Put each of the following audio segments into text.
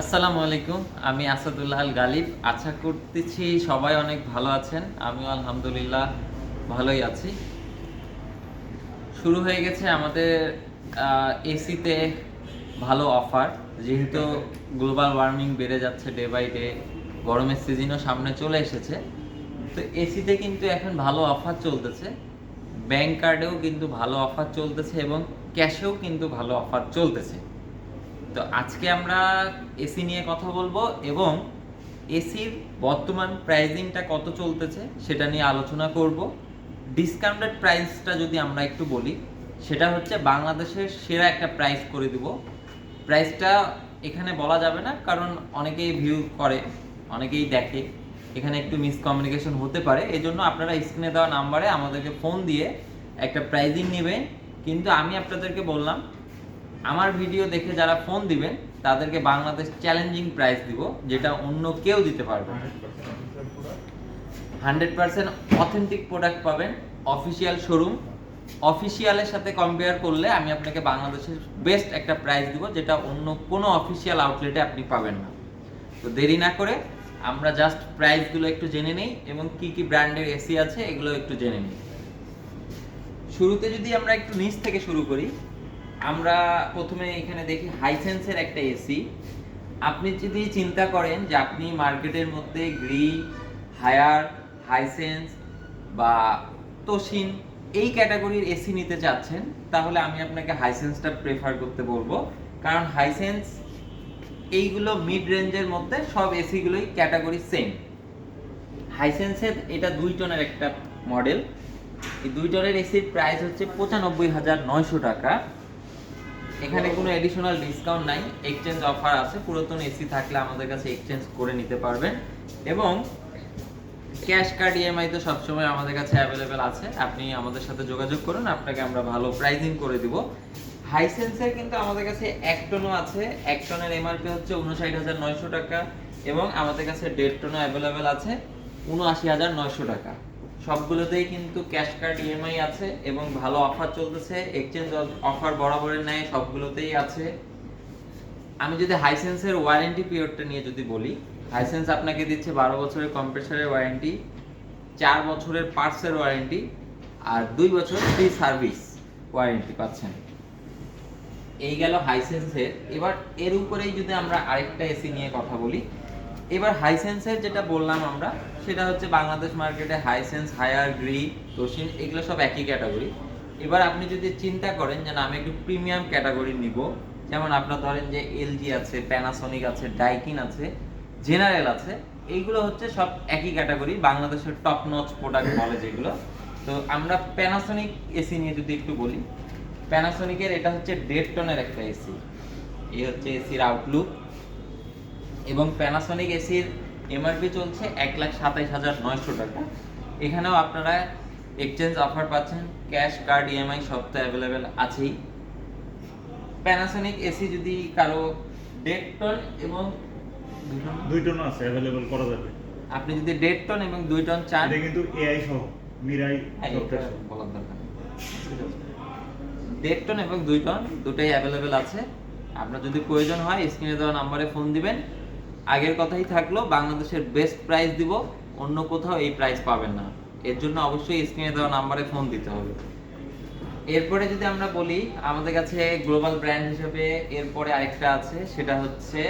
আসসালামু আলাইকুম, আমি আসাদুল্লাহ আল গালিব। আশা করতেছি সবাই অনেক ভালো আছেন। আমিও আলহামদুলিল্লাহ ভালোই আছি। শুরু হয়ে গেছে আমাদের এসিতে ভালো অফার। যেহেতু গ্লোবাল ওয়ার্মিং বেড়ে যাচ্ছে ডে বাই ডে, গরমের সিজনও সামনে চলে এসেছে। তো এসিতে কিন্তু এখন ভালো অফার চলতেছে। ব্যাংক কার্ডেও কিন্তু ভালো অফার চলতেছে এবং ক্যাশেও কিন্তু ভালো অফার চলতেছে। তো আজকে আমরা এসি নিয়ে কথা বলব এবং এসির বর্তমান প্রাইজিংটা কত চলতেছে সেটা নিয়ে আলোচনা করব। ডিসকাউন্টেড প্রাইসটা যদি আমরা একটু বলি, সেটা হচ্ছে বাংলাদেশের সেরা একটা প্রাইস করে দিব। প্রাইসটা এখানে বলা যাবে না, কারণ অনেকেই ভিউ করে, অনেকেই দেখে। এখানে একটু মিসকমিউনিকেশন হতে পারে এই জন্য আপনারা স্ক্রিনে দেওয়া নাম্বারে আমাদেরকে ফোন দিয়ে একটা প্রাইজিং নেবেন। কিন্তু আমি আপনাদেরকে বললাম আমার ভিডিও দেখে যারা ফোন দিবেন, তাদেরকে বাংলাদেশ চ্যালেঞ্জিং প্রাইস দিব, যেটা অন্য কেউ দিতে পারবে হান্ড্রেড পার্সেন্ট অথেন্টিক প্রোডাক্ট পাবেন, অফিসিয়াল শোরুম। অফিসিয়ালের সাথে কম্পেয়ার করলে আমি আপনাকে বাংলাদেশের বেস্ট একটা প্রাইস দিব, যেটা অন্য কোনো অফিসিয়াল আউটলেটে আপনি পাবেন না। তো দেরি না করে আমরা জাস্ট প্রাইসগুলো একটু জেনে নেই, এবং কি কি ব্র্যান্ডের এসি আছে, এগুলো একটু জেনে নিই। শুরুতে যদি আমরা একটু নিচ থেকে শুরু করি আমরা প্রথমে এখানে দেখি হাইসেন্সের একটা এসি আপনি যদি চিন্তা করেন যে আপনি মার্কেটের মধ্যে গ্রি হায়ার হাইসেন্স বা তোশিন এই ক্যাটাগরির এসি নিতে চাচ্ছেন তাহলে আমি আপনাকে হাইসেন্সটা প্রেফার করতে বলব। কারণ হাইসেন্স এইগুলো মিড রেঞ্জের মধ্যে সব এসিগুলোই ক্যাটাগরি সেম হাইসেন্সের এটা দুই টনের একটা মডেল এই দুই টনের এসির প্রাইস হচ্ছে পঁচানব্বই হাজার নয়শো টাকা। এখানে কোনো এডিশনাল ডিসকাউন্ট নাই এক্সচেঞ্জ অফার আছে পুরাতন এসি থাকলে আমাদের কাছে এক্সচেঞ্জ করে নিতে পারবেন। এবং ক্যাশ কার্ড ইএমআই তো সবসময় আমাদের কাছে অ্যাভেলেবেল আছে আপনি আমাদের সাথে যোগাযোগ করুন আপনাকে আমরা ভালো প্রাইজিং করে দিব। হাইসেন্সের কিন্তু আমাদের কাছে এক টনও আছে এক টনের এমআরপি হচ্ছে উনষাট হাজার নয়শো টাকা এবং আমাদের কাছে দেড় টনও অ্যাভেলেবেল আছে উনআশি হাজার নয়শো টাকা। সবগুলোতেই কিন্তু ক্যাশ কার্ড ইএমআই আছে এবং ভালো অফার চলতেছে এক্সচেঞ্জ অফার বরাবরের ন্যায় সবগুলোতেই আছে। আমি যদি হাইসেন্সের ওয়ারেন্টি পিরিয়ডটা নিয়ে যদি বলি হাইসেন্স আপনাকে দিচ্ছে বারো বছরের কম্প্রেসারের ওয়ারেন্টি চার বছরের পার্টসের ওয়ারেন্টি আর দুই বছর ফ্রি সার্ভিস ওয়ারেন্টি পাচ্ছেন। এই গেল হাইসেন্সের এবার এর উপরেই যদি আমরা আরেকটা এসি নিয়ে কথা বলি এবার হাইসেন্সের যেটা বললাম আমরা, সেটা হচ্ছে বাংলাদেশ মার্কেটে হাইসেন্স হায়ার গ্রি তোশিন এগুলো সব একই ক্যাটাগরি এবার আপনি যদি চিন্তা করেন যে না, আমি একটু প্রিমিয়াম ক্যাটাগরি নিব, যেমন আপনার ধরেন যে এলজি আছে প্যানাসোনিক আছে ডাইকিন আছে জেনারেল আছে, এইগুলো হচ্ছে সব একই ক্যাটাগরি বাংলাদেশের টপ নচ প্রোডাক্ট বলে যেগুলো। তো আমরা প্যানাসোনিক এসি নিয়ে যদি একটু বলি প্যানাসোনিকের এটা হচ্ছে দেড় টনের একটা এসি এই হচ্ছে এসির আউটলুক এবং প্যানাসোনিক এসির এমআরপি চলছে এক লাখ সাতাইশ হাজার নয়শো টাকা। এখানেও আপনারা এক্সচেঞ্জ অফার পাচ্ছেন ক্যাশ কার্ড ইএমআই সব তো অ্যাভেলেবেল আছেই। প্যানাসোনিক এসি যদি কারও দেড় টন এবং দুই টন আছে অ্যাভেলেবল করা যাবে। আপনি যদি দেড় টন এবং দুই টন চান এটা কিন্তু এআই সহ মিরাই হ্যাঁ, বলার দরকার। দেড় টন এবং দুই টন দুটাই অ্যাভেলেবেল আছে। আপনার যদি প্রয়োজন হয় স্ক্রিনে দেওয়া নাম্বারে ফোন দিবেন। আগের কথাই থাকল, বাংলাদেশের বেস্ট প্রাইস দিব, অন্য কোথাও এই প্রাইস পাবেন না। এর জন্য অবশ্যই স্ক্রিনে দেওয়া নাম্বারে ফোন দিতে হবে। এরপরে যদি আমরা বলি, আমাদের কাছে গ্লোবাল ব্র্যান্ড হিসেবে এরপরে আরেকটা আছে, সেটা হচ্ছে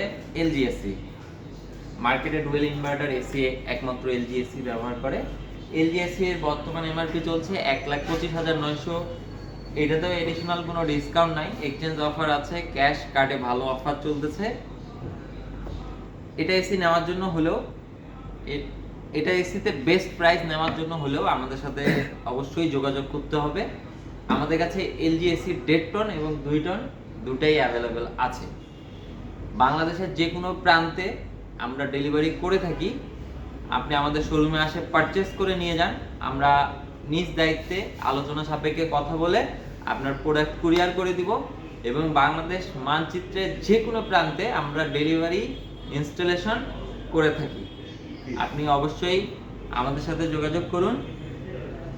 এলজিএসসি। মার্কেটে ডুয়েল ইনভার্টার এসি একমাত্র এলজিএসসি ব্যবহার করে। এলজিএসসি এর বর্তমান এমআরপি চলছে এক লাখ পঁচিশ হাজার নয়শো। এটাতেও এডিশনাল কোনো ডিসকাউন্ট নাই এক্সচেঞ্জ অফার আছে ক্যাশ কার্ডে ভালো অফার চলতেছে। এটা এসি নেওয়ার জন্য হলেও এটা এসিতে বেস্ট প্রাইস নেওয়ার জন্য হলেও আমাদের সাথে অবশ্যই যোগাযোগ করতে হবে। আমাদের কাছে এলজি এসি দেড় টন এবং দুই টন দুটাই অ্যাভেলেবেল আছে। বাংলাদেশের যে কোনো প্রান্তে আমরা ডেলিভারি করে থাকি। আপনি আমাদের শোরুমে আসে পারচেস করে নিয়ে যান। আমরা নিজ দায়িত্বে আলোচনা সাপেক্ষে কথা বলে আপনার প্রোডাক্ট কুরিয়ার করে দিব এবং বাংলাদেশ মানচিত্রের যে কোনো প্রান্তে আমরা ডেলিভারি ইনস্টলেশন করে থাকি। আপনি অবশ্যই আমাদের সাথে যোগাযোগ করুন।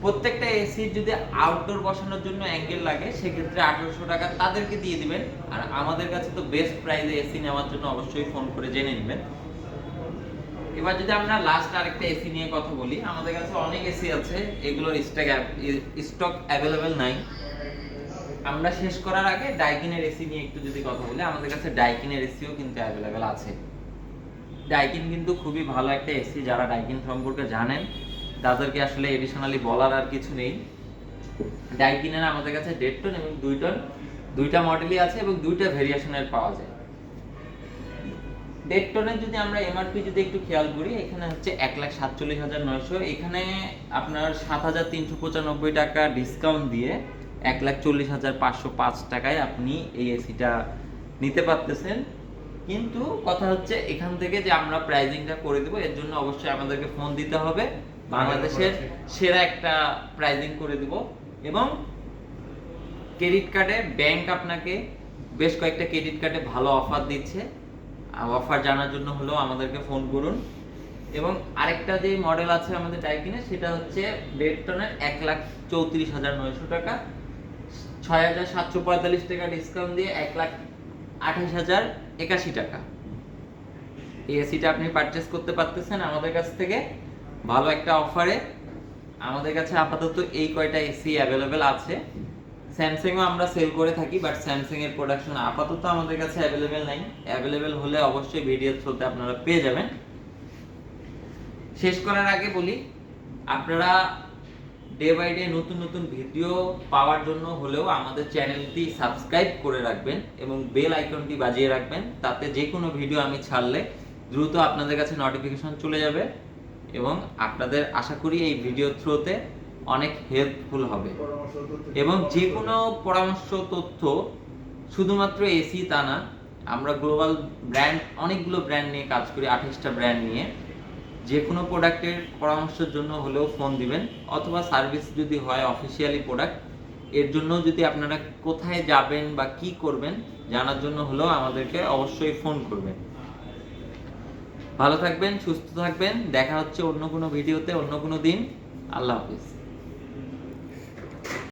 প্রত্যেকটা এসি যদি আউটডোর বসানোর জন্য অ্যাঙ্গেল লাগে, সেক্ষেত্রে আঠারোশো টাকা তাদেরকে দিয়ে দিবেন। আর আমাদের কাছে তো বেস্ট প্রাইসে এসি নেওয়ার জন্য অবশ্যই ফোন করে জেনে নেবেন। এবার যদি আমরা লাস্ট আরেকটা এসি নিয়ে কথা বলি, আমাদের কাছে অনেক এসি আছে, এগুলোর স্টক স্টক অ্যাভেলেবেল নাই। আমরা শেষ করার আগে ডাইকিনের এসি নিয়ে একটু যদি কথা বলি, আমাদের কাছে ডাইকিনের এসিও কিন্তু অ্যাভেলেবেল আছে। ডাইকিন কিন্তু খুবই ভালো একটা এসি যারা ডাইকিন সম্পর্কে জানেন, তাদেরকে আসলে এডিশনালি বলার আর কিছু নেই। ডাইকিনের আমাদের কাছে দেড় টন এবং দুই টন দুইটা মডেলই আছে এবং দুইটা ভেরিয়েশনের পাওয়া যায়। দেড় টনের যদি আমরা এমআরপি যদি একটু খেয়াল করি, এখানে হচ্ছে এক লাখ সাতচল্লিশ হাজার নয়শো। এখানে আপনার সাত হাজার তিনশো পঁচানব্বই টাকা ডিসকাউন্ট দিয়ে এক লাখ চল্লিশ হাজার পাঁচশো পাঁচ টাকায় আপনি এই এসিটা নিতে পারতেছেন। কিন্তু কথা হচ্ছে এখান থেকে যে আমরা প্রাইজিংটা করে দেবো এর জন্য অবশ্যই আমাদেরকে ফোন দিতে হবে। বাংলাদেশের সেরা একটা প্রাইজিং করে দিব। এবং ক্রেডিট কার্ডে ব্যাংক আপনাকে বেশ কয়েকটা ক্রেডিট কার্ডে ভালো অফার দিচ্ছে। অফার জানার জন্য হলেও আমাদেরকে ফোন করুন। এবং আরেকটা যে মডেল আছে আমাদের ডাইকিনে সেটা হচ্ছে দেড় টনের এক লাখ চৌত্রিশ হাজার নয়শো টাকা। ছয় হাজার সাতশো পঁয়তাল্লিশ টাকা ডিসকাউন্ট দিয়ে এক লাখ আঠাশ হাজার একাশি টাকা। এই এসিটা আপনি পারচেস করতে পারতেছেন আমাদের কাছ থেকে। ভালো একটা অফারে আমাদের কাছে আপাতত এই কয়টা এসি অ্যাভেলেবেল আছে। স্যামসাংও আমরা সেল করে থাকি বাট স্যামসাং এর প্রোডাকশন আপাতত আমাদের কাছে অ্যাভেলেবেল নাই। অ্যাভেলেবেল হলে অবশ্যই ভিডিও থ্রুতে আপনারা পেয়ে যাবেন। শেষ করার আগে বলি, আপনারা ডে বাই ডে নতুন নতুন ভিডিও পাওয়ার জন্য হলেও আমাদের চ্যানেলটি সাবস্ক্রাইব করে রাখবেন এবং বেল আইকনটি বাজিয়ে রাখবেন। তাতে যে কোনো ভিডিও আমি ছাড়লে দ্রুত আপনাদের কাছে নোটিফিকেশন চলে যাবে এবং আপনাদের আশা করি এই ভিডিও থ্রুতে অনেক হেল্পফুল হবে। এবং যে কোনো পরামর্শ, তথ্য শুধুমাত্র এসি তা না, আমরা গ্লোবাল ব্র্যান্ড অনেকগুলো ব্র্যান্ড নিয়ে কাজ করি আঠাশটা ব্র্যান্ড নিয়ে। যে কোনো প্রোডাক্টের পরামর্শের জন্য হলেও ফোন দিবেন, অথবা সার্ভিস যদি হয় অফিসিয়ালি প্রোডাক্টের জন্য যদি আপনারা কোথায় যাবেন বা কি করবেন জানার জন্য হলেও আমাদেরকে অবশ্যই ফোন করবেন। ভালো থাকবেন, সুস্থ থাকবেন, দেখা হচ্ছে অন্য কোনো ভিডিওতে অন্য কোনো দিন। আল্লাহ হাফিজ।